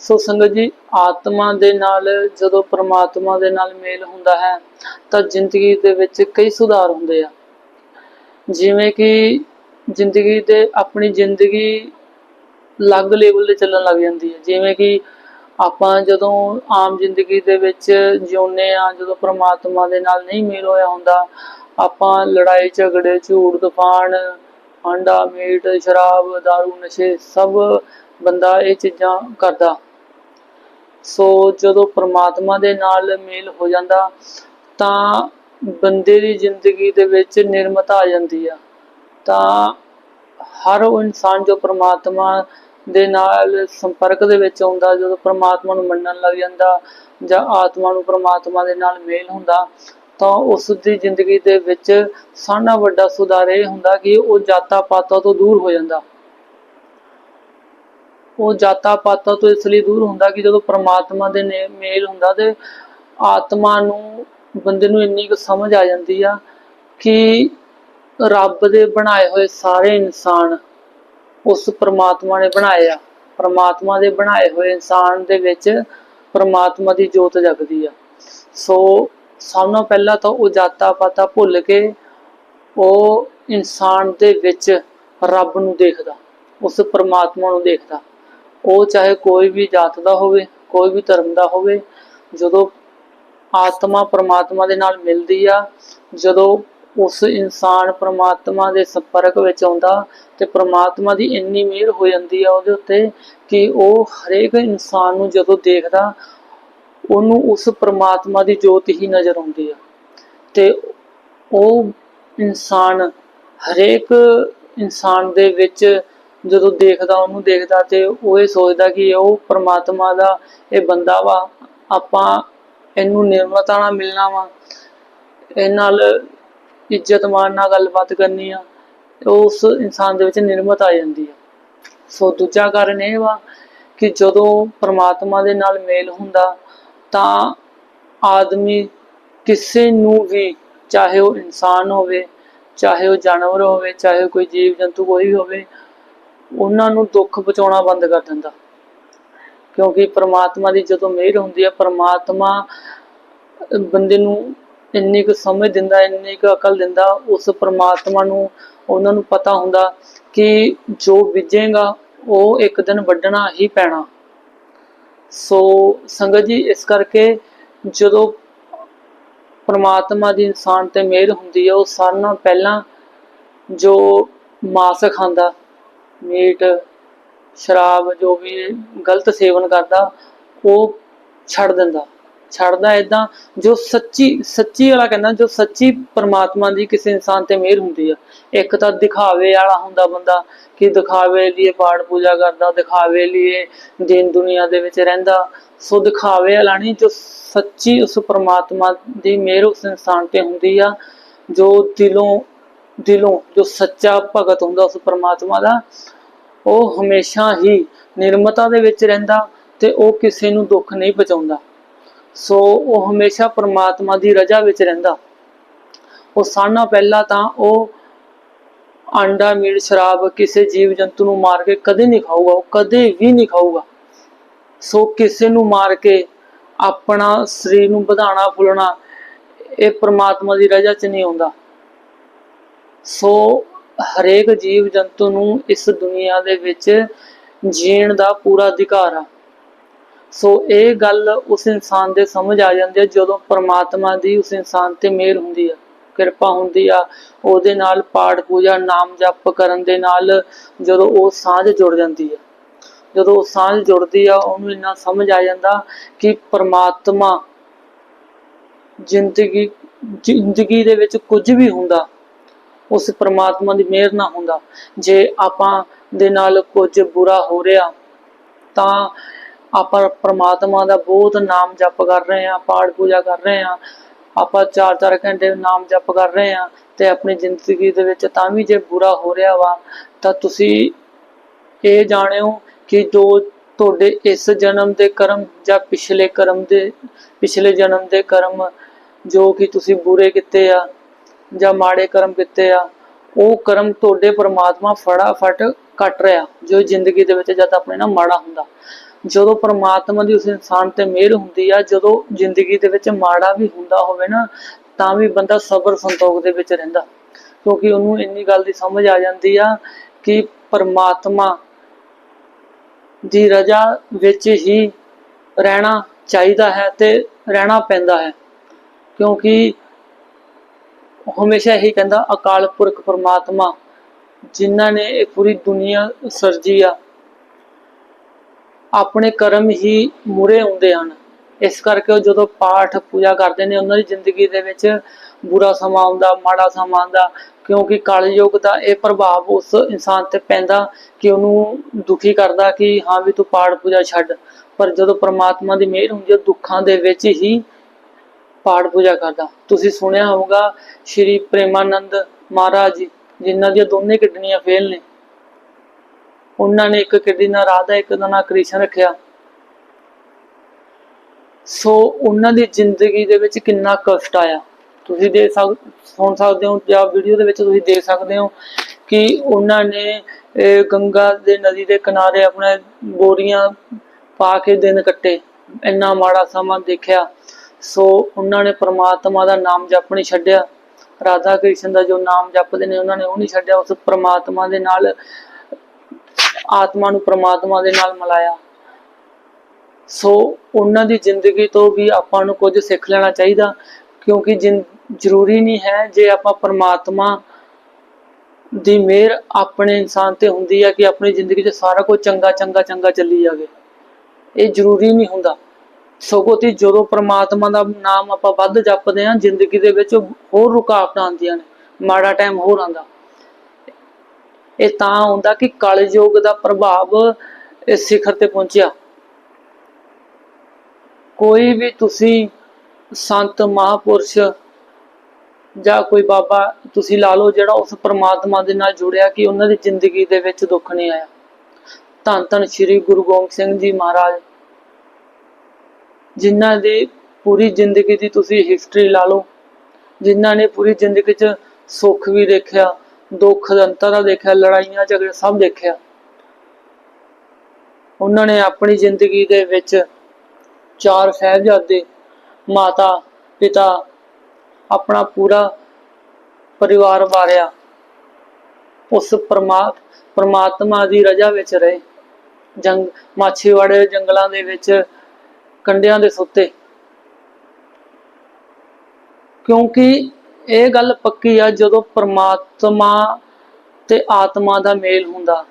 ਸੋ ਸੰਗਤ ਜੀ, ਆਤਮਾ ਦੇ ਨਾਲ ਜਦੋਂ ਪ੍ਰਮਾਤਮਾ ਦੇ ਨਾਲ ਮੇਲ ਹੁੰਦਾ ਹੈ, ਤਾਂ ਜ਼ਿੰਦਗੀ ਦੇ ਵਿੱਚ ਕਈ ਸੁਧਾਰ ਹੁੰਦੇ ਆ। ਜਿਵੇਂ ਕਿ ਜ਼ਿੰਦਗੀ ਦੇ ਆਪਣੀ ਜ਼ਿੰਦਗੀ ਅਲੱਗ ਲੈਵਲ ਤੇ ਚੱਲਣ ਲੱਗ ਜਾਂਦੀ ਹੈ। ਜਿਵੇਂ ਕਿ ਆਪਾਂ ਜਦੋਂ ਆਮ ਜ਼ਿੰਦਗੀ ਦੇ ਵਿੱਚ ਜਿਉਂਦੇ ਆ ਜਦੋਂ ਪ੍ਰਮਾਤਮਾ ਦੇ ਨਾਲ ਨਹੀਂ ਮੇਲ ਹੋਇਆ ਹੁੰਦਾ, ਆਪਾਂ ਲੜਾਈ, ਝਗੜੇ, ਝੂਠ, ਤੂਫਾਨ, ਆਂਡਾ, ਮੀਟ, ਸ਼ਰਾਬ दारू ਨਸ਼ੇ ਸਭ ਬੰਦਾ ਇਹ ਚੀਜ਼ਾਂ ਕਰਦਾ। ਸੋ ਜਦੋਂ ਪ੍ਰਮਾਤਮਾ ਦੇ ਨਾਲ ਮੇਲ ਹੋ ਜਾਂਦਾ, ਤਾਂ ਬੰਦੇ ਦੀ ਜ਼ਿੰਦਗੀ ਦੇ ਵਿੱਚ ਨਿਰਮਤਾ ਆ ਜਾਂਦੀ ਆ। ਤਾਂ ਹਰ ਉਹ ਇਨਸਾਨ ਜੋ ਪ੍ਰਮਾਤਮਾ ਦੇ ਨਾਲ ਸੰਪਰਕ ਦੇ ਵਿੱਚ ਆਉਂਦਾ ਜਦੋਂ ਪ੍ਰਮਾਤਮਾ ਨੂੰ ਮੰਨਣ ਲੱਗ ਜਾਂਦਾ ਜਾਂ ਆਤਮਾ ਨੂੰ ਪ੍ਰਮਾਤਮਾ ਦੇ ਨਾਲ ਮੇਲ ਹੁੰਦਾ, ਤਾਂ ਉਸ ਦੀ ਜ਼ਿੰਦਗੀ ਦੇ ਵਿੱਚ ਸਾਰਿਆਂ ਨਾਲੋਂ ਵੱਡਾ ਸੁਧਾਰ ਇਹ ਹੁੰਦਾ ਕਿ ਉਹ ਜਾਤਾਂ ਪਾਤਾਂ ਤੋਂ ਦੂਰ ਹੋ ਜਾਂਦਾ। ਉਹ ਜਾਤਾਂ ਪਾਤਾਂ ਤੋਂ ਇਸ ਲਈ ਦੂਰ ਹੁੰਦਾ ਕਿ ਜਦੋਂ ਪ੍ਰਮਾਤਮਾ ਦੇ ਮੇਲ ਹੁੰਦਾ ਤੇ ਆਤਮਾ ਨੂੰ, ਬੰਦੇ ਨੂੰ ਇੰਨੀ ਕੁ ਸਮਝ ਆ ਜਾਂਦੀ ਆ ਕਿ ਰੱਬ ਦੇ ਬਣਾਏ ਹੋਏ ਸਾਰੇ ਇਨਸਾਨ ਉਸ ਪ੍ਰਮਾਤਮਾ ਨੇ ਬਣਾਏ ਆ। ਪ੍ਰਮਾਤਮਾ ਦੇ ਬਣਾਏ ਹੋਏ ਇਨਸਾਨ ਦੇ ਵਿੱਚ ਪ੍ਰਮਾਤਮਾ ਦੀ ਜੋਤ ਜਗਦੀ ਆ। ਸੋ ਸਭ ਨਾਲੋਂ ਪਹਿਲਾਂ ਤਾਂ ਉਹ ਜਾਤਾ ਪਾਤਾ ਭੁੱਲ ਕੇ ਉਹ ਇਨਸਾਨ ਦੇ ਵਿੱਚ ਰੱਬ ਨੂੰ ਦੇਖਦਾ, ਉਸ ਪ੍ਰਮਾਤਮਾ ਨੂੰ ਦੇਖਦਾ। ਉਹ ਚਾਹੇ ਕੋਈ ਵੀ ਜਾਤ ਦਾ ਹੋਵੇ, ਕੋਈ ਵੀ ਧਰਮ ਦਾ ਹੋਵੇ, ਜਦੋਂ ਆਤਮਾ ਪਰਮਾਤਮਾ ਦੇ ਨਾਲ ਮਿਲਦੀ ਆ, ਜਦੋਂ ਉਸ ਇਨਸਾਨ ਪਰਮਾਤਮਾ ਦੇ ਸੰਪਰਕ ਵਿੱਚ ਆਉਂਦਾ ਤੇ ਪਰਮਾਤਮਾ ਦੀ ਇੰਨੀ ਮਿਹਰ ਹੋ ਜਾਂਦੀ ਆ ਉਹਦੇ ਉੱਤੇ ਕਿ ਉਹ ਹਰੇਕ ਇਨਸਾਨ ਨੂੰ ਜਦੋਂ ਦੇਖਦਾ, ਉਹਨੂੰ ਉਸ ਪਰਮਾਤਮਾ ਦੀ ਜੋਤ ਹੀ ਨਜ਼ਰ ਆਉਂਦੀ ਆ। ਤੇ ਉਹ ਇਨਸਾਨ ਹਰੇਕ ਇਨਸਾਨ ਦੇ ਵਿੱਚ ਜਦੋਂ ਦੇਖਦਾ, ਉਹਨੂੰ ਦੇਖਦਾ ਤੇ ਉਹ ਇਹ ਸੋਚਦਾ ਕਿ ਉਹ ਪ੍ਰਮਾਤਮਾ ਦਾ ਇਹ ਬੰਦਾ ਵਾ। ਆਪਾਂ ਇਹਨੂੰ ਨਿਰਮਤਾ ਨਾਲ ਮਿਲਣਾ ਵਾ। ਇਹ ਨਾਲ ਇੱਜ਼ਤ ਮਾਨ ਨਾਲ ਗੱਲਬਾਤ ਕਰਨੀ ਆ। ਉਸ ਇਨਸਾਨ ਦੇ ਵਿੱਚ ਨਿਰਮਤ ਆ ਜਾਂਦੀ ਆ। ਸੋ ਦੂਜਾ ਕਾਰਨ ਇਹ ਵਾ ਕਿ ਜਦੋਂ ਪ੍ਰਮਾਤਮਾ ਦੇ ਨਾਲ ਮੇਲ ਹੁੰਦਾ, ਤਾਂ ਆਦਮੀ ਕਿਸੇ ਨੂੰ ਵੀ, ਚਾਹੇ ਉਹ ਇਨਸਾਨ ਹੋਵੇ, ਚਾਹੇ ਉਹ ਜਾਨਵਰ ਹੋਵੇ, ਚਾਹੇ ਕੋਈ ਜੀਵ ਜੰਤੂ ਕੋਈ ਹੋਵੇ ਉਹਨਾਂ ਨੂੰ ਦੁੱਖ ਪਹੁੰਚਾਉਣਾ ਬੰਦ ਕਰ ਦਿੰਦਾ। ਕਿਉਂਕਿ ਪ੍ਰਮਾਤਮਾ ਦੀ ਜਦੋਂ ਮਿਹਰ ਹੁੰਦੀ ਹੈ, ਪ੍ਰਮਾਤਮਾ ਬੰਦੇ ਨੂੰ ਇੰਨੀ ਕੁ ਸਮਝ ਦਿੰਦਾ, ਇੰਨੀ ਕੁ ਅਕਲ ਦਿੰਦਾ, ਉਸ ਪ੍ਰਮਾਤਮਾ ਨੂੰ, ਉਹਨਾਂ ਨੂੰ ਪਤਾ ਹੁੰਦਾ ਕਿ ਜੋ ਬੀਜੇਗਾ, ਉਹ ਇੱਕ ਦਿਨ ਵੱਢਣਾ ਹੀ ਪੈਣਾ। ਸੋ ਸੰਗਤ ਜੀ, ਇਸ ਕਰਕੇ ਜਦੋਂ ਪਰਮਾਤਮਾ ਦੀ ਇਨਸਾਨ ਤੇ ਮਿਹਰ ਹੁੰਦੀ ਹੈ, ਉਹ ਸਾਰਿਆਂ ਨਾਲੋਂ ਪਹਿਲਾਂ ਜੋ ਮਾਸ ਖਾਂਦਾ ਮੀਟ, ਸ਼ਰਾਬ, ਜੋ ਵੀ ਗਲਤ ਸੇਵਨ ਕਰਦਾ, ਉਹ ਛੱਡ ਦਿੰਦਾ। ਛੱਡਦਾ ਇਦਾਂ ਜੋ ਸੱਚੀ ਸੱਚੀ ਵਾਲਾ ਕਹਿੰਦਾ, ਜੋ ਸੱਚੀ ਪ੍ਰਮਾਤਮਾ ਦੀ ਕਿਸੇ ਇਨਸਾਨ ਤੇ ਮਿਹਰ ਹੁੰਦੀ ਆ। ਇੱਕ ਤਾਂ ਦਿਖਾਵੇ ਵਾਲਾ ਹੁੰਦਾ ਬੰਦਾ ਕਿ ਦਿਖਾਵੇ ਲਈ ਪਾਠ ਪੂਜਾ ਕਰਦਾ, ਦਿਖਾਵੇ ਲਈ ਦਿਨ ਦੁਨੀਆ ਦੇ ਵਿੱਚ ਰਹਿੰਦਾ। ਸੋ ਦਿਖਾਵੇ ਵਾਲਾ ਨਹੀਂ, ਜੋ ਸੱਚੀ ਉਸ ਪ੍ਰਮਾਤਮਾ ਦੀ ਮਿਹਰ ਉਸ ਇਨਸਾਨ ਤੇ ਹੁੰਦੀ ਆ, ਜੋ ਦਿਲੋਂ ਦਿਲੋਂ ਜੋ ਸੱਚਾ ਭਗਤ ਹੁੰਦਾ ਉਸ ਪ੍ਰਮਾਤਮਾ ਦਾ, ਉਹ ਹਮੇਸ਼ਾ ਹੀ ਨਿਰਮਤਾ ਦੇ ਵਿੱਚ ਰਹਿੰਦਾ ਤੇ ਉਹ ਕਿਸੇ ਨੂੰ ਦੁੱਖ ਨਹੀਂ ਪਹੁੰਚਾਉਂਦਾ। ਸੋ ਉਹ ਹਮੇਸ਼ਾ ਪ੍ਰਮਾਤਮਾ ਦੀ ਰਜ਼ਾ ਵਿੱਚ ਰਹਿੰਦਾ। ਉਹ ਸਾਨਾ ਪਹਿਲਾਂ ਤਾਂ ਉਹ ਆਂਡਾ ਮੀਟ ਸ਼ਰਾਬ ਕਿਸੇ ਜੀਵ ਜੰਤੂ ਨੂੰ ਮਾਰ ਕੇ ਕਦੇ ਨਹੀਂ ਖਾਊਗਾ, ਉਹ ਕਦੇ ਵੀ ਨਹੀਂ ਖਾਊਗਾ। ਸੋ ਕਿਸੇ ਨੂੰ ਮਾਰ ਕੇ ਆਪਣਾ ਸਰੀਰ ਨੂੰ ਵਧਾਣਾ ਫੁੱਲਣਾ ਇਹ ਪ੍ਰਮਾਤਮਾ ਦੀ ਰਜ਼ਾ 'ਚ ਨਹੀਂ ਆਉਂਦਾ। ਸੋ ਹਰੇਕ ਜੀਵ ਜੰਤੂ ਨੂੰ ਇਸ ਦੁਨੀਆ ਦੇ ਵਿੱਚ ਜੀਣ ਦਾ ਪੂਰਾ ਅਧਿਕਾਰ ਆ। ਸੋ ਇਹ ਗੱਲ ਉਸ ਇਨਸਾਨ ਦੇ ਸਮਝ ਆ ਜਾਂਦੀ ਹੈ ਜਦੋਂ ਪਰਮਾਤਮਾ ਦੀ ਉਸ ਇਨਸਾਨ ਤੇ ਮਿਹਰ ਹੁੰਦੀ ਆ, ਕਿਰਪਾ ਹੁੰਦੀ ਆ। ਉਹਦੇ ਨਾਲ ਪਾਠ ਪੂਜਾ, ਨਾਮ ਜਪ ਕਰਨ ਦੇ ਨਾਲ ਜਦੋਂ ਉਹ ਸਾਂਝ ਜੁੜ ਜਾਂਦੀ ਆ। ਜਦੋਂ ਉਹ ਸਾਂਝ ਜੁੜਦੀ ਆ, ਉਹਨੂੰ ਇੰਨਾ ਸਮਝ ਆ ਜਾਂਦਾ ਕਿ ਪਰਮਾਤਮਾ ਜ਼ਿੰਦਗੀ ਜ਼ਿੰਦਗੀ ਦੇ ਵਿੱਚ ਕੁਝ ਵੀ ਹੁੰਦਾ ਉਸ ਪ੍ਰਮਾਤਮਾ ਦੀ ਮਿਹਰ ਨਾ ਹੁੰਦਾ। ਜੇ ਆਪਾਂ ਦੇ ਨਾਲ ਕੁਝ ਬੁਰਾ ਹੋ ਰਿਹਾ, ਤਾਂ ਆਪਾਂ ਪ੍ਰਮਾਤਮਾ ਦਾ ਬਹੁਤ ਨਾਮ ਜਪ ਕਰ ਰਹੇ ਆ ਪਾਠ ਪੂਜਾ ਕਰ ਰਹੇ ਆ ਆਪਾਂ 4-4 ਘੰਟੇ ਨਾਮ ਜਪ ਕਰ ਰਹੇ ਆ ਤੇ ਆਪਣੀ ਜ਼ਿੰਦਗੀ ਦੇ ਵਿੱਚ ਤਾਂ ਵੀ ਜੇ ਬੁਰਾ ਹੋ ਰਿਹਾ ਵਾ, ਤਾਂ ਤੁਸੀਂ ਇਹ ਜਾਣਿਓ ਕਿ ਜੋ ਤੁਹਾਡੇ ਇਸ ਜਨਮ ਦੇ ਕਰਮ ਜਾਂ ਪਿਛਲੇ ਕਰਮ ਦੇ, ਪਿਛਲੇ ਜਨਮ ਦੇ ਕਰਮ ਜੋ ਕਿ ਤੁਸੀਂ ਬੁਰੇ ਕੀਤੇ ਆ ਜਾਂ ਮਾੜੇ ਕਰਮ ਕੀਤੇ ਆ, ਉਹ ਕਰਮ ਤੁਹਾਡੇ ਪ੍ਰਮਾਤਮਾ ਫਟਾਫਟ ਕੱਟ ਰਿਹਾ, ਜੋ ਜ਼ਿੰਦਗੀ ਦੇ ਵਿੱਚ ਜਦ ਆਪਣੇ ਨਾਲ ਮਾੜਾ ਹੁੰਦਾ। ਜਦੋਂ ਪ੍ਰਮਾਤਮਾ ਦੀ ਉਸ ਇਨਸਾਨ ਤੇ ਮਿਹਰ ਹੁੰਦੀ ਆ, ਜਦੋਂ ਜ਼ਿੰਦਗੀ ਦੇ ਵਿੱਚ ਮਾੜਾ ਵੀ ਹੁੰਦਾ ਹੋਵੇ ਨਾ, ਤਾਂ ਵੀ ਬੰਦਾ ਸਬਰ ਸੰਤੋਖ ਦੇ ਵਿੱਚ ਰਹਿੰਦਾ। ਕਿਉਂਕਿ ਉਹਨੂੰ ਇੰਨੀ ਗੱਲ ਦੀ ਸਮਝ ਆ ਜਾਂਦੀ ਆ ਕਿ ਪਰਮਾਤਮਾ ਦੀ ਰਜ਼ਾ ਵਿੱਚ ਹੀ ਰਹਿਣਾ ਚਾਹੀਦਾ ਹੈ ਤੇ ਰਹਿਣਾ ਪੈਂਦਾ ਹੈ। ਕਿਉਂਕਿ ਹਮੇਸ਼ਾ ਹੀ ਕਹਿੰਦਾ, ਅਕਾਲ ਪੁਰਖ ਪਰਮਾਤਮਾ, ਜਿਨ੍ਹਾਂ ਨੇ ਇਹ ਪੂਰੀ ਦੁਨੀਆ ਸਰਜੀ ਆ, ਆਪਣੇ ਕਰਮ ਹੀ ਮੂਰੇ ਹੁੰਦੇ ਹਨ। ਇਸ ਕਰਕੇ ਉਹ ਜਦੋਂ ਪਾਠ ਪੂਜਾ ਕਰਦੇ ਨੇ, ਉਹਨਾਂ ਦੀ ਜ਼ਿੰਦਗੀ ਦੇ ਵਿੱਚ ਬੁਰਾ ਸਮਾਂ ਆਉਂਦਾ, ਮਾੜਾ ਸਮਾਂ ਆਉਂਦਾ, ਕਿਉਂਕਿ ਕਲਯੁਗ ਦਾ ਇਹ ਪ੍ਰਭਾਵ ਉਸ ਇਨਸਾਨ ਤੇ ਪੈਂਦਾ ਕਿ ਉਹਨੂੰ ਦੁਖੀ ਕਰਦਾ ਕਿ ਹਾਂ ਵੀ ਤੂੰ ਪਾਠ ਪੂਜਾ ਛੱਡ। ਪਰ ਜਦੋਂ ਪ੍ਰਮਾਤਮਾ ਦੀ ਮਿਹਰ ਹੁੰਦੀ ਹੈ, ਦੁੱਖਾਂ ਦੇ ਵਿੱਚ ਹੀ ਪਾਠ ਪੂਜਾ ਕਰਦਾ। ਤੁਸੀਂ ਸੁਣਿਆ ਹੋਊਗਾ ਸ਼੍ਰੀ ਪ੍ਰੇਮਾਨੰਦ ਮਹਾਰਾਜ ਜੀ, ਜਿਨ੍ਹਾਂ ਦੀਆਂ ਦੋਨੇ ਕਿਡਨੀਆਂ ਫੇਲ ਨੇ। ਉਹਨਾਂ ਨੇ ਇੱਕ ਕਿਡਨੀ ਨਾਲ ਰਾਧਾ, ਇੱਕ ਦਾ ਨਾਂ ਕ੍ਰਿਸ਼ਨ ਰੱਖਿਆ। ਸੋ ਉਹਨਾਂ ਦੀ ਜ਼ਿੰਦਗੀ ਦੇ ਵਿੱਚ ਕਿੰਨਾ ਕਸ਼ਟ ਆਇਆ। ਤੁਸੀਂ ਦੇਖ ਸਕ, ਸੁਣ ਸਕਦੇ ਹੋ ਜਾਂ ਵੀਡੀਓ ਦੇ ਵਿੱਚ ਤੁਸੀਂ ਦੇਖ ਸਕਦੇ ਹੋ ਕਿ ਉਹਨਾਂ ਨੇ ਗੰਗਾ ਦੇ ਨਦੀ ਦੇ ਕਿਨਾਰੇ ਆਪਣੇ ਬੋਰੀਆਂ ਪਾ ਕੇ ਦਿਨ ਕੱਟੇ। ਇੰਨਾ ਮਾੜਾ ਸਮਾਂ ਦੇਖਿਆ। ਸੋ ਉਹਨਾਂ ਨੇ ਪ੍ਰਮਾਤਮਾ ਦਾ ਨਾਮ ਜਪ ਨਹੀਂ ਛੱਡਿਆ। ਰਾਧਾ ਕ੍ਰਿਸ਼ਨ ਦਾ ਜੋ ਨਾਮ ਜਪਦੇ ਨੇ, ਉਹਨਾਂ ਨੇ ਉਹ ਨਹੀਂ ਛੱਡਿਆ। ਉਸ ਪ੍ਰਮਾਤਮਾ ਦੇ ਨਾਲ, ਆਤਮਾ ਨੂੰ ਪ੍ਰਮਾਤਮਾ ਦੇ ਨਾਲ ਮਿਲਾਇਆ। ਸੋ ਉਹਨਾਂ ਦੀ ਜ਼ਿੰਦਗੀ ਤੋਂ ਵੀ ਆਪਾਂ ਨੂੰ ਕੁਝ ਸਿੱਖ ਲੈਣਾ ਚਾਹੀਦਾ, ਕਿਉਂਕਿ ਜਿਨ- ਜ਼ਰੂਰੀ ਨਹੀਂ ਹੈ ਜੇ ਆਪਾਂ ਪ੍ਰਮਾਤਮਾ ਦੀ ਮਿਹਰ ਆਪਣੇ ਇਨਸਾਨ ਤੇ ਹੁੰਦੀ ਹੈ ਕਿ ਆਪਣੀ ਜ਼ਿੰਦਗੀ 'ਚ ਸਾਰਾ ਕੁਝ ਚੰਗਾ ਚੰਗਾ ਚੰਗਾ ਚੱਲੀ ਜਾਵੇ। ਇਹ ਜ਼ਰੂਰੀ ਨਹੀਂ ਹੁੰਦਾ। ਸਗੋਂ ਤੇ ਜਦੋਂ ਪ੍ਰਮਾਤਮਾ ਦਾ ਨਾਮ ਆਪਾਂ ਵੱਧ ਜਪਦੇ ਹਾਂ, ਜ਼ਿੰਦਗੀ ਦੇ ਵਿੱਚ ਹੋਰ ਰੁਕਾਵਟਾਂ ਆਉਂਦੀਆਂ ਨੇ, ਮਾੜਾ ਟਾਈਮ ਹੋਰ ਆਉਂਦਾ। ਇਹ ਤਾਂ ਹੁੰਦਾ ਕਿ ਕਲਯੁਗ ਦਾ ਪ੍ਰਭਾਵ ਇਸ ਸਿਖਰ ਤੇ ਪਹੁੰਚਿਆ। ਕੋਈ ਵੀ ਤੁਸੀਂ ਸੰਤ, ਮਹਾਪੁਰਸ਼ ਜਾਂ ਕੋਈ ਬਾਬਾ ਤੁਸੀਂ ਲਾ ਲਓ ਜਿਹੜਾ ਉਸ ਪ੍ਰਮਾਤਮਾ ਦੇ ਨਾਲ ਜੁੜਿਆ ਕਿ ਉਹਨਾਂ ਦੀ ਜ਼ਿੰਦਗੀ ਦੇ ਵਿੱਚ ਦੁੱਖ ਨਹੀਂ ਆਇਆ। ਧੰਨ ਧੰਨ ਸ੍ਰੀ ਗੁਰੂ ਗੋਬਿੰਦ ਸਿੰਘ ਜੀ ਮਹਾਰਾਜ। ਜਿਨ੍ਹਾਂ ਦੀ ਪੂਰੀ ਜ਼ਿੰਦਗੀ ਦੀ ਤੁਸੀਂ ਹਿਸਟਰੀ ਲਾ ਲਓ, ਜਿਨ੍ਹਾਂ ਨੇ ਪੂਰੀ ਜ਼ਿੰਦਗੀ 'ਚ ਸੁੱਖ ਵੀ ਦੇਖਿਆ, ਦੁੱਖ ਦੰਤਰਾ ਦੇਖਿਆ, ਲੜਾਈਆਂ, ਝਗੜੇ ਸਭ ਦੇਖਿਆ। ਉਹਨਾਂ ਨੇ ਆਪਣੀ ਜ਼ਿੰਦਗੀ ਦੇ ਵਿੱਚ ਚਾਰ ਸਾਹਿਬਜ਼ਾਦੇ, ਮਾਤਾ, ਪਿਤਾ ਆਪਣਾ ਪੂਰਾ ਪਰਿਵਾਰ ਵਾਰਿਆ। ਉਸ ਪਰਮਾ, ਪਰਮਾਤਮਾ ਦੀ ਰਜ਼ਾ ਵਿੱਚ ਰਹੇ। ਜੰਗ, ਮਾਛੀਵਾੜੇ ਜੰਗਲਾਂ ਦੇ ਵਿੱਚ ਕੰਡਿਆਂ ਦੇ ਸੁੱਤੇ। ਕਿਉਂਕਿ ਇਹ ਗੱਲ ਪੱਕੀ ਆ, ਜਦੋਂ ਪ੍ਰਮਾਤਮਾ ਤੇ ਆਤਮਾ ਦਾ ਮੇਲ ਹੁੰਦਾ,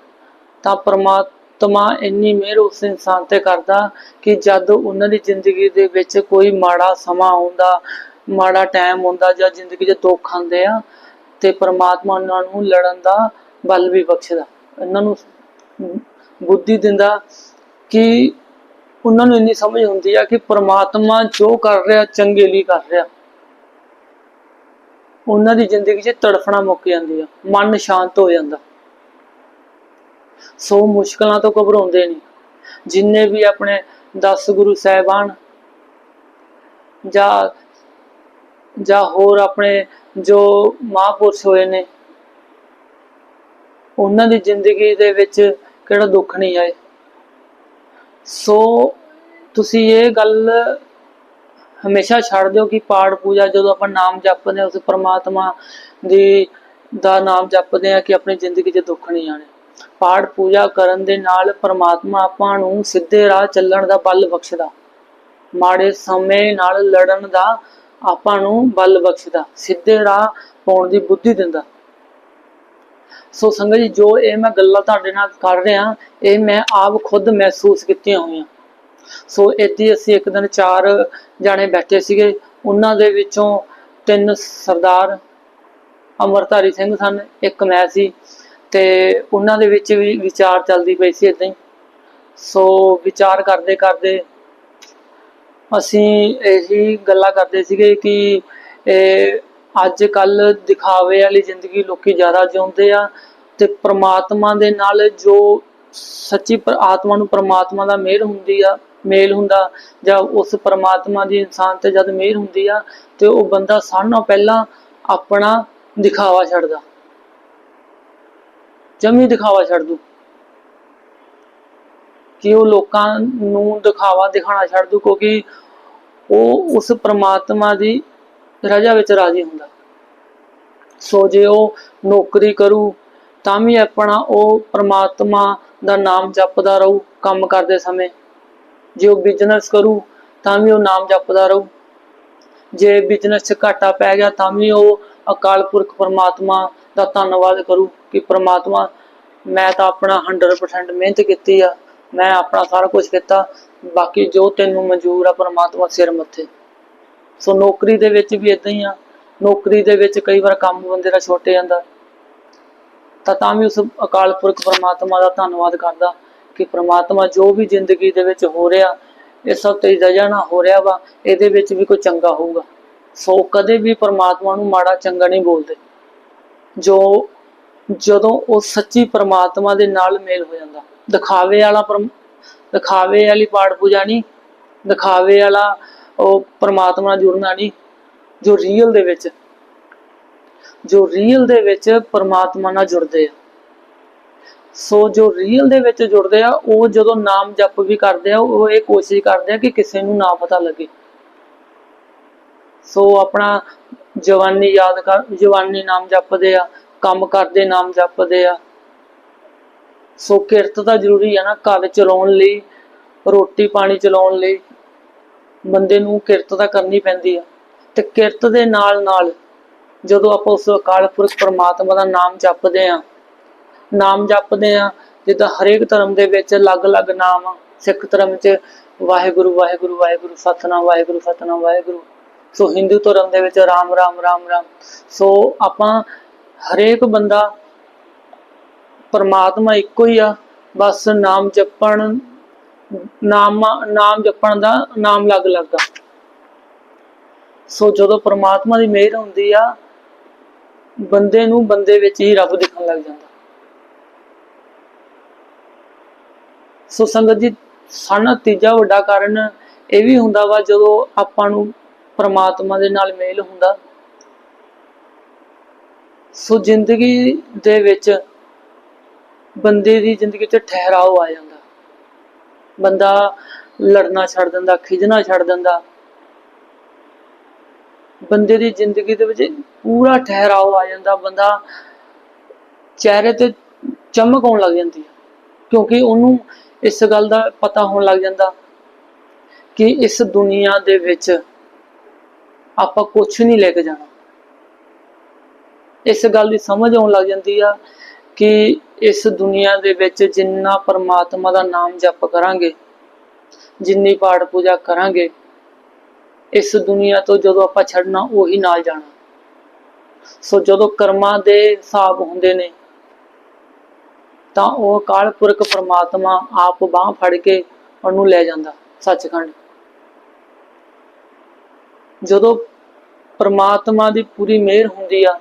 ਤਾਂ ਪ੍ਰਮਾਤਮਾ ਇੰਨੀ ਮਿਹਰ ਉਸ ਇਨਸਾਨ ਤੇ ਕਰਦਾ ਕਿ ਜਦ ਉਹਨਾਂ ਦੀ ਜ਼ਿੰਦਗੀ ਦੇ ਵਿੱਚ ਕੋਈ ਮਾੜਾ ਸਮਾਂ ਆਉਂਦਾ ਮਾੜਾ ਟਾਈਮ ਹੁੰਦਾ ਜਾਂ ਜ਼ਿੰਦਗੀ 'ਚ ਦੁੱਖ ਆਉਂਦੇ ਆ, ਤੇ ਪ੍ਰਮਾਤਮਾ ਉਹਨਾਂ ਨੂੰ ਲੜਨ ਦਾ ਬਲ ਵੀ ਬਖਸ਼ਦਾ। ਇਹਨਾਂ ਨੂੰ ਬੁੱਧੀ ਦਿੰਦਾ ਕਿ ਉਹਨਾਂ ਨੂੰ ਇੰਨੀ ਸਮਝ ਹੁੰਦੀ ਆ ਕਿ ਪ੍ਰਮਾਤਮਾ ਜੋ ਕਰ ਰਿਹਾ, ਚੰਗੇ ਲਈ ਕਰ ਰਿਹਾ। ਉਹਨਾਂ ਦੀ ਜ਼ਿੰਦਗੀ 'ਚ ਤੜਫਣਾ ਮੁੱਕ ਜਾਂਦੀ ਆ, ਮਨ ਸ਼ਾਂਤ ਹੋ ਜਾਂਦਾ। ਸੋ ਮੁਸ਼ਕਲਾਂ ਤੋਂ ਘਬਰਾਉਂਦੇ ਨਹੀਂ। ਜਿੰਨੇ ਵੀ ਆਪਣੇ 10 ਗੁਰੂ ਸਾਹਿਬਾਨ ਜਾਂ ਜਾਂ ਹੋਰ ਆਪਣੇ ਜੋ ਮਹਾਂਪੁਰਸ਼ ਹੋਏ ਨੇ, ਉਹਨਾਂ ਦੀ ਜ਼ਿੰਦਗੀ ਦੇ ਵਿੱਚ ਕਿਹੜਾ ਦੁੱਖ ਨਹੀਂ ਆਏ। ਸੋ ਤੁਸੀਂ ਇਹ ਗੱਲ ਹਮੇਸ਼ਾ ਛੱਡ ਦਿਓ ਕਿ ਪਾਠ ਪੂਜਾ ਜਦੋਂ ਆਪਾਂ ਨਾਮ ਜਪਦੇ ਹਾਂ, ਉਸ ਪ੍ਰਮਾਤਮਾ ਦੀ ਦਾ ਨਾਮ ਜਪਦੇ ਹਾਂ ਕਿ ਆਪਣੀ ਜ਼ਿੰਦਗੀ 'ਚ ਦੁੱਖ ਨਹੀਂ ਆਣੇ ਪਾਠ ਪੂਜਾ ਕਰਨ ਦੇ ਨਾਲ ਪਰਮਾਤਮਾ ਆਪਾਂ ਨੂੰ ਸਿੱਧੇ ਰਾਹ ਚੱਲਣ ਦਾ ਬਲ ਬਖਸ਼ਦਾ। ਮਾੜੇ ਸਮੇਂ ਨਾਲ ਲੜਨ ਦਾ ਆਪਾਂ ਨੂੰ ਬਲ ਬਖਸ਼ਦਾ। ਸਿੱਧੇ ਰਾਹ ਪਾਉਣ ਦੀ ਬੁੱਧੀ ਦਿੰਦਾ। ਸੋ ਸੰਗਤ ਜੀ, ਜੋ ਇਹ ਮੈਂ ਗੱਲਾਂ ਤੁਹਾਡੇ ਨਾਲ ਕਰ ਰਿਹਾ, ਇਹ ਮੈਂ ਆਪ ਖੁਦ ਮਹਿਸੂਸ ਕੀਤੀਆਂ ਹੋਈਆਂ। ਸੋ ਇੱਥੇ ਅਸੀਂ ਇੱਕ ਦਿਨ ਚਾਰ ਜਾਣੇ ਬੈਠੇ ਸੀਗੇ। ਉਹਨਾਂ ਦੇ ਵਿੱਚੋਂ ਤਿੰਨ ਸਰਦਾਰ ਅਮਰਧਾਰੀ ਸਿੰਘ ਸਨ, ਇੱਕ ਮੈਂ ਸੀ ਤੇ ਉਹਨਾਂ ਦੇ ਵਿੱਚ ਵੀ ਵਿਚਾਰ ਚੱਲਦੀ ਪਈ ਸੀ ਇਦਾਂ ਹੀ। ਸੋ ਵਿਚਾਰ ਕਰਦੇ ਕਰਦੇ ਅਸੀਂ ਇਹੀ ਗੱਲਾਂ ਕਰਦੇ ਸੀਗੇ ਕਿ ਇਹ ਅੱਜ ਕੱਲ ਦਿਖਾਵੇ ਵਾਲੀ ਜ਼ਿੰਦਗੀ ਲੋਕੀ ਜ਼ਿਆਦਾ ਜਿਉਂਦੇ ਆ ਤੇ ਪ੍ਰਮਾਤਮਾ ਦੇ ਨਾਲ ਜੋ ਸੱਚੀ ਆਤਮਾ ਨੂੰ ਪ੍ਰਮਾਤਮਾ ਦਾ ਮਿਹਰ ਹੁੰਦੀ ਆ, ਮੇਲ ਹੁੰਦਾ ਜਾਂ ਉਸ ਪ੍ਰਮਾਤਮਾ ਦੀ ਇਨਸਾਨ ਤੇ ਜਦ ਮਿਹਰ ਹੁੰਦੀ ਆ ਤੇ ਉਹ ਬੰਦਾ ਸਾਰਿਆਂ ਪਹਿਲਾਂ ਆਪਣਾ ਦਿਖਾਵਾ ਛੱਡਦਾ। ਜਮੀ ਦਿਖਾਵਾ ਛੱਡ ਦੂ। ਕਿ ਉਹ ਲੋਕਾਂ ਨੂੰ ਦਿਖਾਵਾ ਦਿਖਾਣਾ ਛੱਡ ਦੂ ਕਿਉਂਕਿ ਉਹ ਉਸ ਪ੍ਰਮਾਤਮਾ ਦੀ ਰਜਾ ਵਿੱਚ ਰਾਜੀ ਹੁੰਦਾ। ਸੋ ਜੇ ਉਹ ਨੌਕਰੀ ਕਰੂ, ਤਾਂ ਵੀ ਆਪਣਾ ਉਹ ਪ੍ਰਮਾਤਮਾ ਦਾ ਨਾਮ ਜਪਦਾ ਰਹੂ ਕੰਮ ਕਰਦੇ ਸਮੇਂ। ਜੇ ਉਹ ਬਿਜ਼ਨਸ ਕਰੂ, ਤਾਂ ਵੀ ਉਹ ਨਾਮ ਜਪਦਾ ਰਹੂ। ਜੇ ਬਿਜ਼ਨਸ 'ਚ ਘਾਟਾ ਪੈ ਗਿਆ, ਤਾਂ ਵੀ ਉਹ ਅਕਾਲ ਪੁਰਖ ਪਰਮਾਤਮਾ ਦਾ ਧੰਨਵਾਦ ਕਰੂ ਕਿ ਪ੍ਰਮਾਤਮਾ, ਮੈਂ ਤਾਂ ਆਪਣਾ 100% ਮਿਹਨਤ ਕੀਤੀ ਆ, ਮੈਂ ਆਪਣਾ ਸਾਰਾ ਕੁਝ ਕੀਤਾ, ਬਾਕੀ ਜੋ ਤੈਨੂੰ ਮਨਜ਼ੂਰ ਆ ਪ੍ਰਮਾਤਮਾ ਸਿਰ ਮੱਥੇ। ਸੋ ਨੌਕਰੀ ਦੇ ਵਿੱਚ ਵੀ ਇਦਾਂ ਹੀ ਆ। ਨੌਕਰੀ ਦੇ ਵਿੱਚ ਕਈ ਵਾਰ ਕੰਮ ਬੰਦੇ ਦਾ ਛੁੱਟ ਜਾਂਦਾ। ਤਾਂ ਤਾਂ ਵੀ ਉਸ ਅਕਾਲ ਪੁਰਖ ਪਰਮਾਤਮਾ ਦਾ ਧੰਨਵਾਦ ਕਰਦਾ ਕਿ ਪ੍ਰਮਾਤਮਾ ਜੋ ਵੀ ਜ਼ਿੰਦਗੀ ਦੇ ਵਿੱਚ ਹੋ ਰਿਹਾ, ਇਹ ਸਭ ਤੇਰੀ ਰਜਾ ਨਾਲ ਹੋ ਰਿਹਾ ਵਾ, ਇਹਦੇ ਵਿੱਚ ਵੀ ਕੋਈ ਚੰਗਾ ਹੋਊਗਾ। ਸੋ ਕਦੇ ਵੀ ਪ੍ਰਮਾਤਮਾ ਨੂੰ ਮਾੜਾ ਚੰਗਾ ਨਹੀਂ ਬੋਲਦੇ। ਜੋ, ਜਦੋਂ ਉਹ ਸੱਚੀ ਪ੍ਰਮਾਤਮਾ ਦੇ ਨਾਲ ਮੇਲ ਹੋ ਜਾਂਦਾ। ਦਿਖਾਵੇ ਵਾਲਾ ਦਿਖਾਵੇ ਵਾਲੀ ਪਾਠ ਪੂਜਾ ਨਹੀਂ, ਦਿਖਾਵੇ ਵਾਲਾ ਉਹ ਪ੍ਰਮਾਤਮਾ ਨਾਲ ਜੁੜਨਾ ਨਹੀਂ, ਜੋ ਰੀਅਲ ਦੇ ਵਿੱਚ, ਜੋ ਰੀਅਲ ਦੇ ਵਿੱਚ ਪਰਮਾਤਮਾ ਨਾਲ ਜੁੜਦੇ ਆ। ਸੋ ਜੋ ਰੀਅਲ ਦੇ ਵਿੱਚ ਜੁੜਦੇ ਆ, ਉਹ ਜਦੋਂ ਨਾਮ ਜਪ ਵੀ ਕਰਦੇ ਆ, ਉਹ ਇਹ ਕੋਸ਼ਿਸ਼ ਕਰਦੇ ਆ ਕਿ ਕਿਸੇ ਨੂੰ ਨਾ ਪਤਾ ਲੱਗੇ। ਸੋ ਆਪਣਾ ਜਵਾਨੀ ਯਾਦ ਕਰ, ਜਵਾਨੀ ਨਾਮ ਜਪਦੇ ਆ, ਕੰਮ ਕਰਦੇ ਨਾਮ ਜਪਦੇ ਆ। ਸੋ ਕਿਰਤ ਤਾਂ ਜ਼ਰੂਰੀ ਆ ਨਾ, ਘਰ ਚਲਾਉਣ ਲਈ, ਰੋਟੀ ਪਾਣੀ ਚਲਾਉਣ ਲਈ ਬੰਦੇ ਨੂੰ ਕਿਰਤ ਤਾਂ ਕਰਨੀ ਪੈਂਦੀ ਆ। ਤੇ ਕਿਰਤ ਦੇ ਨਾਲ ਨਾਲ ਜਦੋਂ ਆਪਾਂ ਉਸ ਅਕਾਲ ਪੁਰਖ ਪਰਮਾਤਮਾ ਦਾ ਨਾਮ ਜਪਦੇ ਆ, ਨਾਮ ਜਪਦੇ ਆ, ਜਿੱਦਾਂ ਹਰੇਕ ਧਰਮ ਦੇ ਵਿੱਚ ਅਲੱਗ-ਅਲੱਗ ਨਾਮ ਆ, ਸਿੱਖ ਧਰਮ 'ਚ ਵਾਹਿਗੁਰੂ ਵਾਹਿਗੁਰੂ ਵਾਹਿਗੁਰੂ, ਸਤਨਾਮ ਵਾਹਿਗੁਰੂ ਸਤਨਾਮ, ਵਾਹਿਗੁਰੂ। ਸੋ ਹਿੰਦੂ ਧਰਮ ਦੇ ਵਿੱਚ ਰਾਮ ਰਾਮ ਰਾਮ ਰਾਮ। ਸੋ ਆਪਾਂ ਹਰੇਕ ਬੰਦਾ ਪਰਮਾਤਮਾ ਇੱਕੋ ਹੀ ਆ, ਬਸ ਨਾਮ ਜਪਣ ਨਾਮ ਨਾਮ ਜਪਣ ਦਾ ਨਾਮ ਅਲੱਗ-ਅਲੱਗ ਆ ਸੋ ਜਦੋਂ ਪ੍ਰਮਾਤਮਾ ਦੀ ਮਿਹਰ ਹੁੰਦੀ ਆ, ਬੰਦੇ ਨੂੰ ਬੰਦੇ ਵਿੱਚ ਹੀ ਰੱਬ ਦਿਖਣ ਲੱਗ ਜਾਂਦਾ। ਸੋ ਸੰਗਤ ਜੀ, ਸਾਡਾ ਤੀਜਾ ਵੱਡਾ ਕਾਰਨ ਇਹ ਵੀ ਹੁੰਦਾ ਵਾ, ਜਦੋਂ ਆਪਾਂ ਨੂੰ ਪ੍ਰਮਾਤਮਾ ਦੇ ਨਾਲ ਮੇਲ ਹੁੰਦਾ। ਸੋ ਜ਼ਿੰਦਗੀ ਦੇ ਵਿੱਚ ਬੰਦੇ ਦੀ ਜ਼ਿੰਦਗੀ 'ਚ ਠਹਿਰਾਓ ਆ ਜਾਂਦਾ ਬੰਦਾ ਲੜਨਾ ਛੱਡ ਦਿੰਦਾ, ਖਿਜਣਾ ਛੱਡ ਦਿੰਦਾ। ਬੰਦੇ ਦੀ ਜ਼ਿੰਦਗੀ ਦੇ ਵਿੱਚ ਪੂਰਾ ਠਹਿਰਾਓ ਆ ਜਾਂਦਾ, ਬੰਦਾ ਚਿਹਰੇ ਤੇ ਚਮਕ ਆਉਣ ਲੱਗ ਜਾਂਦੀ ਹੈ, ਕਿਉਂਕਿ ਉਹਨੂੰ ਇਸ ਗੱਲ ਦਾ ਪਤਾ ਹੋਣ ਲੱਗ ਜਾਂਦਾ ਕਿ ਇਸ ਦੁਨੀਆ ਦੇ ਵਿੱਚ ਆਪਾਂ ਕੁਝ ਨਹੀਂ ਲੈ ਕੇ ਜਾਣਾ। ਇਸ ਗੱਲ ਦੀ ਸਮਝ ਆਉਣ ਲੱਗ ਜਾਂਦੀ ਆ ਕਿ ਇਸ ਦੁਨੀਆ ਦੇ ਵਿੱਚ ਜਿੰਨਾ ਪਰਮਾਤਮਾ ਦਾ ਨਾਮ ਜਪ ਕਰਾਂਗੇ, ਜਿੰਨੀ ਪਾਠ ਪੂਜਾ ਕਰਾਂਗੇ, ਇਸ ਦੁਨੀਆ ਤੋਂ ਜਦੋਂ ਆਪਾਂ ਛੱਡਣਾ, ਉਹੀ ਨਾਲ ਜਾਣਾ। ਸੋ ਜਦੋਂ ਕਰਮਾਂ ਦੇ ਹਿਸਾਬ ਹੁੰਦੇ ਨੇ, ਤਾਂ ਉਹ ਅਕਾਲ ਪੁਰਖ ਪ੍ਰਮਾਤਮਾ ਆਪ ਬਾਹ ਫੜ ਕੇ ਉਹਨੂੰ ਲੈ ਜਾਂਦਾ, ਸੱਚਖੰਡ। ਜਦੋਂ ਪਰਮਾਤਮਾ ਦੀ ਪੂਰੀ ਮਿਹਰ ਹੁੰਦੀ ਆ,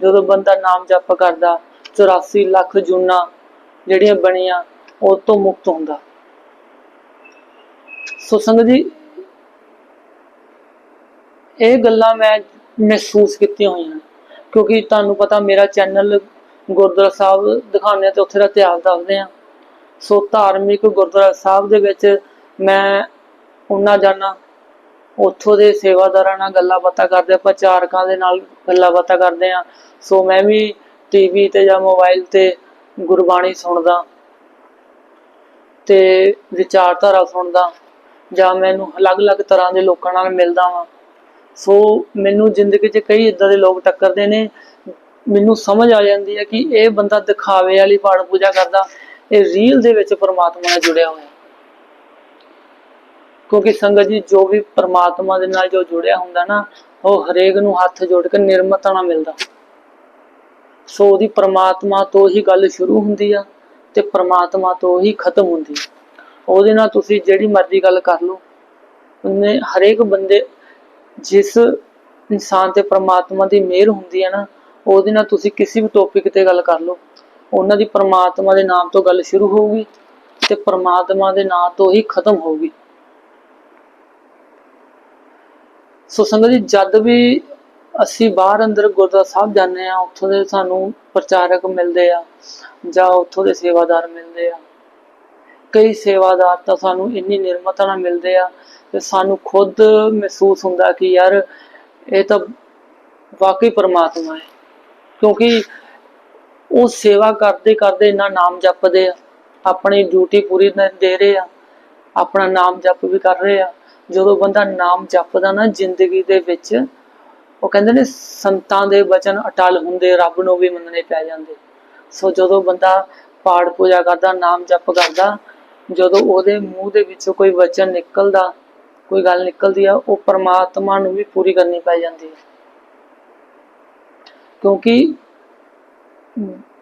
ਜਦੋਂ ਬੰਦਾ ਨਾਮ ਜਪ ਕਰਦਾ 84 ਲੱਖ ਜੂਨਾ ਜਿਹੜੀਆਂ ਬਣੀਆਂ, ਉਹ ਤੋਂ ਮੁਕਤ ਹੁੰਦਾ। ਸੋ ਸੰਗਤ ਜੀ, ਇਹ ਗੱਲਾਂ ਮੈਂ ਮਹਿਸੂਸ ਕੀਤੀਆਂ ਹੋਈਆਂ ਕਿਉਂਕਿ ਤੁਹਾਨੂੰ ਪਤਾ ਮੇਰਾ ਚੈਨਲ ਗੁਰਦੁਆਰਾ ਸਾਹਿਬ ਦਿਖਾਉਂਦੇ ਤੇ ਉੱਥੇ ਦਾ ਇਤਿਹਾਸ ਦੱਸਦੇ ਆ। ਸੋ ਧਾਰਮਿਕ ਗੁਰਦੁਆਰਾ ਸਾਹਿਬ ਦੇ ਵਿੱਚ ਮੈਂ ਉਹਨਾਂ ਜਾਣਾ ਉੱਥੋਂ ਦੇ ਸੇਵਾਦਾਰਾਂ ਨਾਲ ਗੱਲਾਂ ਬਾਤਾਂ ਕਰਦੇ ਆਪਾਂ ਚਾਰਕਾਂ ਦੇ ਨਾਲ ਗੱਲਾਂ ਬਾਤਾਂ ਕਰਦੇ ਆ। ਸੋ ਮੈਂ ਵੀ ਟੀਵੀ ਤੇ ਜਾਂ ਮੋਬਾਈਲ ਤੇ ਗੁਰਬਾਣੀ ਸੁਣਦਾ ਤੇ ਵਿਚਾਰਧਾਰਾ ਸੁਣਦਾ ਜਾਂ ਮੈਨੂੰ ਅਲੱਗ-ਅਲੱਗ ਤਰ੍ਹਾਂ ਦੇ ਲੋਕਾਂ ਨਾਲ ਮਿਲਦਾ ਵਾਂ। ਸੋ ਮੈਨੂੰ ਜ਼ਿੰਦਗੀ 'ਚ ਕਈ ਇਦਾਂ ਦੇ ਲੋਕ ਟੱਕਰਦੇ ਨੇ, ਮੈਨੂੰ ਸਮਝ ਆ ਜਾਂਦੀ ਹੈ ਕਿ ਇਹ ਬੰਦਾ ਦਿਖਾਵੇ ਵਾਲੀ ਪਾਠ ਪੂਜਾ ਕਰਦਾ, ਇਹ ਰੀਲ ਦੇ ਵਿੱਚ ਪਰਮਾਤਮਾ ਨਾਲ ਜੁੜਿਆ ਹੋਇਆ। ਕਿਉਂਕਿ ਸੰਗਤ ਜੀ, ਜੋ ਵੀ ਪਰਮਾਤਮਾ ਦੇ ਨਾਲ ਜੋ ਜੁੜਿਆ ਹੁੰਦਾ ਨਾ, ਉਹ ਹਰੇਕ ਨੂੰ ਹੱਥ ਜੋੜ ਕੇ ਨਿਰਮਤਾ ਨਾਲ ਮਿਲਦਾ। ਸੋ ਉਹਦੀ ਪ੍ਰਮਾਤਮਾ ਤੋਂ ਹੀ ਗੱਲ ਸ਼ੁਰੂ ਹੁੰਦੀ ਆ ਤੇ ਪ੍ਰਮਾਤਮਾ ਤੋਂ ਹੀ ਖਤਮ ਹੁੰਦੀ ਉਹਦੇ ਨਾਲ ਤੁਸੀਂ ਜਿਹੜੀ ਮਰਜ਼ੀ ਗੱਲ ਕਰ ਲਓ। ਉਹਨੇ ਹਰੇਕ ਬੰਦੇ ਜਿਸ ਇਨਸਾਨ ਤੇ ਪ੍ਰਮਾਤਮਾ ਦੀ ਮਿਹਰ ਹੁੰਦੀ ਹੈ ਨਾ, ਉਹਦੇ ਨਾਲ ਤੁਸੀਂ ਕਿਸੇ ਵੀ ਟੌਪਿਕ ਤੇ ਗੱਲ ਕਰ ਲਓ। ਉਹਨਾਂ ਦੀ ਪ੍ਰਮਾਤਮਾ ਦੇ ਨਾਮ ਤੋਂ ਗੱਲ ਸ਼ੁਰੂ ਹੋਊਗੀ ਤੇ ਪ੍ਰਮਾਤਮਾ ਦੇ ਨਾਮ ਤੋਂ ਹੀ ਖਤਮ ਹੋਊਗੀ। ਸੋ ਸੰਗਤ ਜੀ, ਜਦ ਵੀ ਅਸੀਂ ਬਾਹਰ ਅੰਦਰ ਗੁਰਦੁਆਰਾ ਸਾਹਿਬ ਜਾਂਦੇ ਆ ਉੱਥੋਂ ਦੇ ਸਾਨੂੰ ਪ੍ਰਚਾਰਕ ਮਿਲਦੇ ਆ ਜਾਂ ਉੱਥੋਂ ਦੇ ਸੇਵਾਦਾਰ ਮਿਲਦੇ ਆ। ਕਈ ਸੇਵਾਦਾਰ ਤਾਂ ਸਾਨੂੰ ਇੰਨੀ ਨਿਰਮਤਾ ਨਾਲ ਮਿਲਦੇ ਆ ਤੇ ਸਾਨੂੰ ਖੁਦ ਮਹਿਸੂਸ ਹੁੰਦਾ ਕਿ ਯਾਰ ਇਹ ਤਾਂ ਵਾਕਈ ਪਰਮਾਤਮਾ ਹੈ। ਕਿਉਂਕਿ ਉਹ ਸੇਵਾ ਕਰਦੇ ਕਰਦੇ ਇੰਨਾ ਨਾਮ ਜਪਦੇ ਆ, ਆਪਣੀ ਡਿਊਟੀ ਪੂਰੀ ਦੇ ਰਹੇ ਆ, ਆਪਣਾ ਨਾਮ ਜਪ ਵੀ ਕਰ ਰਹੇ ਆ। ਜਦੋਂ ਬੰਦਾ ਨਾਮ ਜਪਦਾ ਨਾ ਜ਼ਿੰਦਗੀ ਦੇ ਵਿੱਚ ਉਹ ਕਹਿੰਦੇ ਨੇ ਸੰਤਾਂ ਦੇ ਬਚਨ ਅਟਲ ਹੁੰਦੇ, ਰੱਬ ਨੂੰ ਵੀ ਮੰਨਣੇ ਪੈ ਜਾਂਦੇ। ਸੋ ਜਦੋਂ ਬੰਦਾ ਪਾਠ ਪੂਜਾ ਕਰਦਾ, ਨਾਮ ਜਪ ਕਰਦਾ, ਜਦੋਂ ਉਹਦੇ ਮੂੰਹ ਦੇ ਵਿੱਚੋਂ ਕੋਈ ਵਚਨ ਨਿਕਲਦਾ, ਕੋਈ ਗੱਲ ਨਿਕਲਦੀ ਆ, ਉਹ ਪਰਮਾਤਮਾ ਨੂੰ ਵੀ ਪੂਰੀ ਕਰਨੀ ਪੈ ਜਾਂਦੀ ਹੈ। ਕਿਉਂਕਿ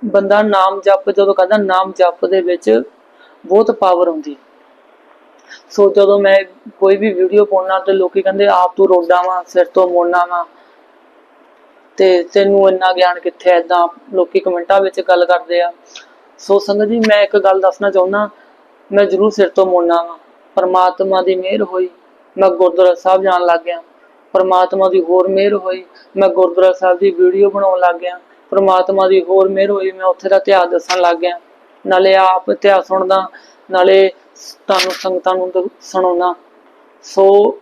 ਬੰਦਾ ਨਾਮ ਜਪ, ਜਦੋਂ ਕਰਦਾ ਨਾਮ ਜਪ ਦੇ ਵਿੱਚ ਬਹੁਤ ਪਾਵਰ ਹੁੰਦੀ। ਸੋ ਜਦੋਂ ਮੈਂ ਕੋਈ ਵੀ ਵੀਡੀਓ ਪਾਉਣਾ ਤੇ ਲੋਕੀ ਕਹਿੰਦੇ, ਆਪ ਤੂੰ ਰੋਡਾ ਵਾ, ਸਿਰ ਤੋਂ ਮੋੜਨਾ ਵਾ ਤੇ ਤੈਨੂੰ ਇੰਨਾ ਗਿਆਨ ਕਿੱਥੇ ਐ ਲੋਕੀ ਕਮੈਂਟਾਂ ਵਿੱਚ ਗੱਲ ਕਰਦੇ ਆ। ਸੋ ਸੰਗਤ ਜੀ, ਮੈਂ ਇੱਕ ਗੱਲ ਦੱਸਣਾ ਚਾਹੁੰਦਾ। ਮੈਂ ਜ਼ਰੂਰ ਸਿਰ ਤੋਂ ਮੋੜਨਾ ਵਾ। ਪਰਮਾਤਮਾ ਦੀ ਮਿਹਰ ਹੋਈ। ਮੈਂ ਗੁਰਦੁਆਰਾ ਸਾਹਿਬ ਜਾਣ ਲੱਗ ਗਿਆ। ਪਰਮਾਤਮਾ ਦੀ ਹੋਰ ਮਿਹਰ ਹੋਈ। ਮੈਂ ਗੁਰਦੁਆਰਾ ਸਾਹਿਬ ਦੀ ਵੀਡੀਓ ਬਣਾਉਣ ਲੱਗ ਗਿਆ। ਪਰਮਾਤਮਾ ਦੀ ਹੋਰ ਮਿਹਰ ਹੋਈ। ਮੈਂ ਉੱਥੇ ਦਾ ਇਤਿਹਾਸ ਦੱਸਣ ਲੱਗ ਗਿਆ। ਨਾਲੇ ਆਪ ਇਤਿਹਾਸ ਸੁਣਦਾ। ਨਾਲੇ ਤੁਹਾਨੂੰ ਸੰਗਤਾਂ ਨੂੰ ਦ- ਸੁਣਾਉਣਾ ਸੋ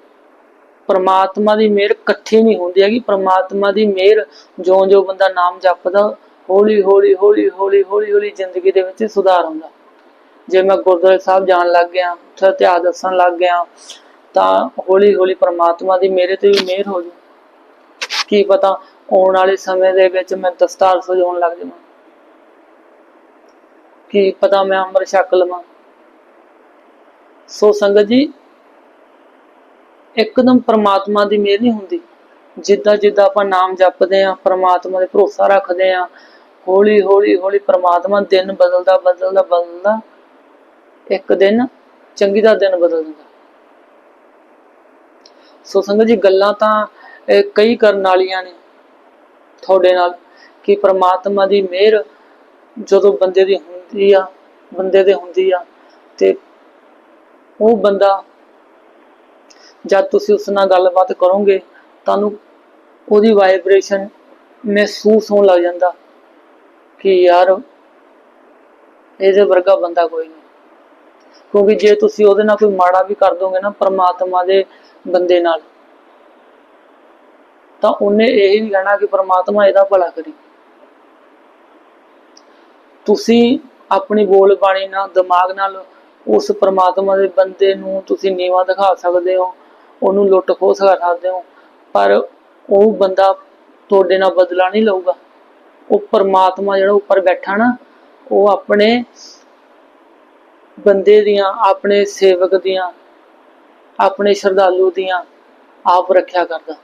ਪਰਮਾਤਮਾ ਦੀ ਮਿਹਰ ਇਕੱਠੀ ਨਹੀਂ ਹੁੰਦੀ ਹੈਗੀ। ਪਰਮਾਤਮਾ ਦੀ ਮਿਹਰ ਜਿਉਂ-ਜਿਉਂ ਬੰਦਾ ਨਾਮ ਜਪਦਾ, ਹੌਲੀ ਹੌਲੀ ਹੌਲੀ ਹੌਲੀ ਹੌਲੀ ਹੌਲੀ ਜ਼ਿੰਦਗੀ ਦੇ ਵਿੱਚ ਸੁਧਾਰ ਹੁੰਦਾ। ਜੇ ਮੈਂ ਗੁਰਦੁਆਰੇ ਸਾਹਿਬ ਜਾਣ ਲੱਗ ਗਿਆ, ਉੱਥੇ ਇਤਿਹਾਸ ਦੱਸਣ ਲੱਗ ਗਿਆ, ਤਾਂ ਹੌਲੀ ਹੌਲੀ ਪਰਮਾਤਮਾ ਦੀ ਮੇਰੇ ਤੇ ਵੀ ਮਿਹਰ ਹੋ ਜੂ। ਕੀ ਪਤਾ ਆਉਣ ਵਾਲੇ ਸਮੇਂ ਦੇ ਵਿੱਚ ਮੈਂ ਦਸਤਾਰ ਸਜਾਉਣ ਲੱਗ ਜਾਵਾਂ। ਕੀ ਪਤਾ ਮੈਂ ਅੰਮ੍ਰਿਤ ਛਕ ਲਵਾਂ। ਸੋ ਸੰਗਤ ਜੀ ਇੱਕਦਮ ਪਰਮਾਤਮਾ ਦੀ ਮਿਹਰ ਨਹੀਂ ਹੁੰਦੀ। ਜਿੱਦਾਂ ਜਿੱਦਾਂ ਆਪਾਂ ਨਾਮ ਜਪਦੇ ਆ ਪਰਮਾਤਮਾ ਦੇ ਭਰੋਸਾ ਰੱਖਦੇ ਆ ਹੌਲੀ ਹੌਲੀ ਹੌਲੀ ਪਰਮਾਤਮਾ ਦਿਨ ਬਦਲਦਾ ਬਦਲਦਾ ਬਦਲਦਾ, ਇੱਕ ਦਿਨ ਚੰਗੀ ਦਾ ਦਿਨ ਬਦਲ ਦਿੰਦਾ ਸੋ ਸੰਗਤ ਜੀ, ਗੱਲਾਂ ਤਾਂ ਕਈ ਕਰਨ ਵਾਲੀਆਂ ਨੇ ਤੁਹਾਡੇ ਨਾਲ ਕਿ ਪ੍ਰਮਾਤਮਾ ਦੀ ਮਿਹਰ ਜਦੋਂ ਬੰਦੇ ਦੀ ਹੁੰਦੀ ਆ, ਬੰਦੇ ਦੇ ਹੁੰਦੀ ਆ, ਤੇ ਉਹ ਬੰਦਾ ਜਦ ਤੁਸੀਂ ਉਸ ਨਾਲ ਗੱਲਬਾਤ ਕਰੋਗੇ, ਤੁਹਾਨੂੰ ਉਹਦੀ ਵਾਈਬ੍ਰੇਸ਼ਨ ਮਹਿਸੂਸ ਹੋਣ ਲੱਗ ਜਾਂਦਾ ਕਿ ਯਾਰ ਇਹਦੇ ਵਰਗਾ ਬੰਦਾ ਕੋਈ ਨਹੀਂ। ਕਿਉਂਕਿ ਜੇ ਤੁਸੀਂ ਉਹਦੇ ਨਾਲ ਕੋਈ ਮਾੜਾ ਵੀ ਕਰ ਦੋਗੇ ਨਾ ਪ੍ਰਮਾਤਮਾ ਦੇ ਬੰਦੇ ਨਾਲ, ਤਾਂ ਉਹਨੇ ਇਹ ਵੀ ਕਹਿਣਾ ਕਿ ਪ੍ਰਮਾਤਮਾ ਇਹਦਾ ਭਲਾ ਕਰੀ। ਤੁਸੀਂ ਆਪਣੀ ਬੋਲ ਬਾਣੀ ਨਾਲ, ਦਿਮਾਗ ਨਾਲ ਉਸ ਪ੍ਰਮਾਤਮਾ ਦੇ ਬੰਦੇ ਨੂੰ ਤੁਸੀਂ ਨੀਵਾ ਦਿਖਾ ਸਕਦੇ ਹੋ। ਉਹਨੂੰ ਲੁੱਟ ਖੋਹ ਸਕਾ ਸਕਦੇ ਹੋ। ਪਰ ਉਹ ਬੰਦਾ ਤੁਹਾਡੇ ਨਾਲ ਬਦਲਾ ਨਹੀਂ ਲਊਗਾ। ਉਹ ਪ੍ਰਮਾਤਮਾ ਜਿਹੜਾ ਉੱਪਰ ਬੈਠਾ ਨਾ, ਉਹ ਆਪਣੇ ਬੰਦੇ ਦੀਆਂ, ਆਪਣੇ ਸੇਵਕ ਦੀਆਂ, ਆਪਣੇ ਸ਼ਰਧਾਲੂ ਦੀਆਂ ਆਪ ਰੱਖਿਆ ਕਰਦਾ।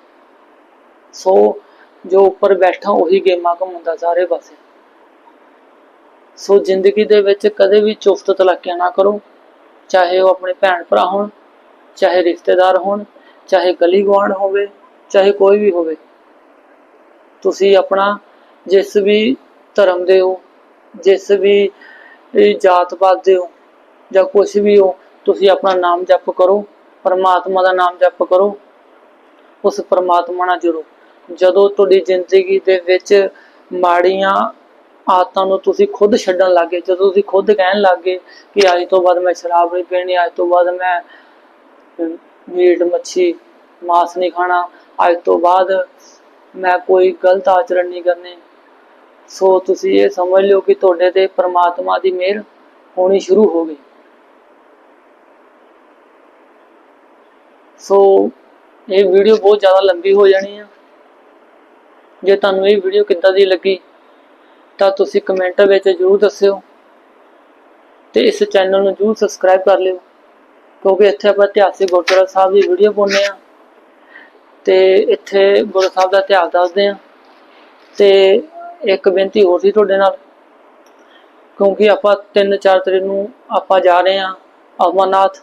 ਸੋ ਜੋ ਉੱਪਰ ਬੈਠਾ, ਉਹੀ ਗੇਮਾਂ ਘੁੰਮਾਉਂਦਾ ਸਾਰੇ ਪਾਸੇ। ਸੋ ਜ਼ਿੰਦਗੀ ਦੇ ਵਿੱਚ ਕਦੇ ਵੀ ਚੁਫਤ ਤਲਾਕਿਆ ਨਾ ਕਰੋ। ਚਾਹੇ ਉਹ ਆਪਣੇ ਭੈਣ ਭਰਾ ਹੋਣ ਚਾਹੇ ਰਿਸ਼ਤੇਦਾਰ ਹੋਣ, ਚਾਹੇ ਗਲੀ ਗੁਆਂਢ ਹੋਵੇ, ਚਾਹੇ ਕੋਈ ਵੀ ਹੋਵੇ, ਤੁਸੀਂ ਆਪਣਾ ਜਿਸ ਵੀ ਧਰਮ ਦੇ ਹੋ, ਜਿਸ ਵੀ ਜਾਤ ਪਾਤ ਦੇ ਹੋ, ਜਾਂ ਕੁਝ ਵੀ ਹੋ, ਤੁਸੀਂ ਆਪਣਾ ਨਾਮ ਜਪ ਕਰੋ, ਪਰਮਾਤਮਾ ਦਾ ਨਾਮ ਜਪ ਕਰੋ, ਉਸ ਪਰਮਾਤਮਾ ਨਾਲ ਜੁੜੋ। ਜਦੋਂ ਤੁਹਾਡੀ ਜ਼ਿੰਦਗੀ ਦੇ ਵਿੱਚ ਮਾੜੀਆਂ ਆਦਤਾਂ ਨੂੰ ਤੁਸੀਂ ਖੁਦ ਛੱਡਣ ਲੱਗੇ ਜਦੋਂ ਤੁਸੀਂ ਖੁਦ ਕਹਿਣ ਲੱਗੇ ਕਿ ਅੱਜ ਤੋਂ ਬਾਅਦ ਮੈਂ ਸ਼ਰਾਬ ਨਹੀਂ ਪੀਣੀ, ਅੱਜ ਤੋਂ ਬਾਅਦ ਮੈਂ ਮੀਟ, ਮੱਛੀ, ਮਾਸ ਨਹੀਂ ਖਾਣਾ। ਅੱਜ ਤੋਂ ਬਾਅਦ ਮੈਂ ਕੋਈ ਗਲਤ ਆਚਰਣ ਨਹੀਂ ਕਰਨੇ। ਸੋ ਤੁਸੀਂ ਇਹ ਸਮਝ ਲਿਓ ਕਿ ਤੁਹਾਡੇ ਤੇ ਪ੍ਰਮਾਤਮਾ ਦੀ ਮਿਹਰ ਹੋਣੀ ਸ਼ੁਰੂ ਹੋ ਗਈ। ਸੋ ਇਹ ਵੀਡੀਓ ਬਹੁਤ ਜ਼ਿਆਦਾ ਲੰਬੀ ਹੋ ਜਾਣੀ ਆ। ਜੇ ਤੁਹਾਨੂੰ ਇਹ ਵੀਡੀਓ ਕਿੱਦਾਂ ਦੀ ਲੱਗੀ, ਤਾਂ ਤੁਸੀਂ ਕਮੈਂਟ ਵਿੱਚ ਜ਼ਰੂਰ ਦੱਸਿਓ। ਤੇ ਇਸ ਚੈਨਲ ਨੂੰ ਜ਼ਰੂਰ ਸਬਸਕ੍ਰਾਈਬ ਕਰ ਲਿਓ। ਕਿਉਂਕਿ ਇੱਥੇ ਆਪਾਂ ਇਤਿਹਾਸਿਕ ਗੁਰਦੁਆਰਾ ਸਾਹਿਬ ਦੀ ਵੀਡੀਓ ਪਾਉਂਦੇ ਆ ਤੇ ਇੱਥੇ ਗੁਰੂ ਸਾਹਿਬ ਦਾ ਇਤਿਹਾਸ ਦੱਸਦੇ ਆ ਤੇ ਇੱਕ ਬੇਨਤੀ ਹੋਰ ਸੀ ਤੁਹਾਡੇ ਨਾਲ, ਕਿਉਂਕਿ ਆਪਾਂ 3-4 ਤਰੀਕ ਨੂੰ ਆਪਾਂ ਜਾ ਰਹੇ ਆ ਅਮਰਨਾਥ।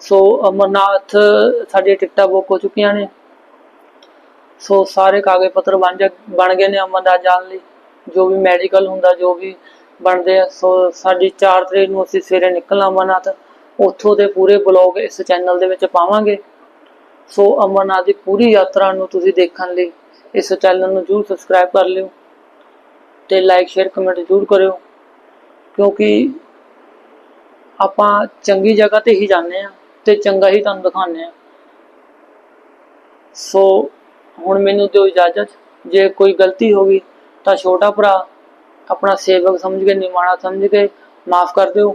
ਸੋ ਅਮਰਨਾਥ ਸਾਡੀਆਂ ਟਿਕਟਾਂ ਬੁੱਕ ਹੋ ਚੁੱਕੀਆਂ ਨੇ। ਸੋ ਸਾਰੇ ਕਾਗਜ਼ ਪੱਤਰ ਬਣ ਜਾ, ਬਣ ਗਏ ਨੇ ਅਮਰਨਾਥ ਜਾਣ ਲਈ। ਜੋ ਵੀ ਮੈਡੀਕਲ ਹੁੰਦਾ, ਜੋ ਵੀ ਬਣਦੇ ਆ, ਸੋ ਸਾਡੀ 4 ਤਰੀਕ ਨੂੰ ਅਸੀਂ ਸਵੇਰੇ ਨਿਕਲਣਾ ਅਮਰਨਾਥ। ਉੱਥੋਂ ਦੇ ਪੂਰੇ ਬਲੌਗ ਇਸ ਚੈਨਲ ਦੇ ਵਿੱਚ ਪਾਵਾਂਗੇ। ਸੋ ਅਮਰਨਾਥ ਦੀ ਪੂਰੀ ਯਾਤਰਾ ਨੂੰ ਤੁਸੀਂ ਦੇਖਣ ਲਈ ਇਸ ਚੈਨਲ ਨੂੰ ਜਰੂਰ ਸਬਸਕ੍ਰਾਈਬ ਕਰ ਲਿਓ ਤੇ ਲਾਈਕ ਸ਼ੇਅਰ ਕਮੈਂਟ ਜਰੂਰ ਕਰਿਓ। ਕਿਉਂਕਿ ਆਪਾਂ ਚੰਗੀ ਜਗ੍ਹਾ ਤੇ ਹੀ ਜਾਂਦੇ ਆ ਤੇ ਚੰਗਾ ਹੀ ਤੁਹਾਨੂੰ ਦਿਖਾਉਂਦੇ ਆ ਸੋ ਹੁਣ ਮੈਨੂੰ ਦਿਓ ਇਜਾਜ਼ਤ। ਜੇ ਕੋਈ ਗਲਤੀ ਹੋ ਗਈ ਤਾਂ ਛੋਟਾ ਭਰਾ, ਆਪਣਾ ਸੇਵਕ ਸਮਝ ਕੇ, ਨਿਮਾਣਾ ਸਮਝ ਕੇ ਮਾਫ ਕਰ ਦਿਓ।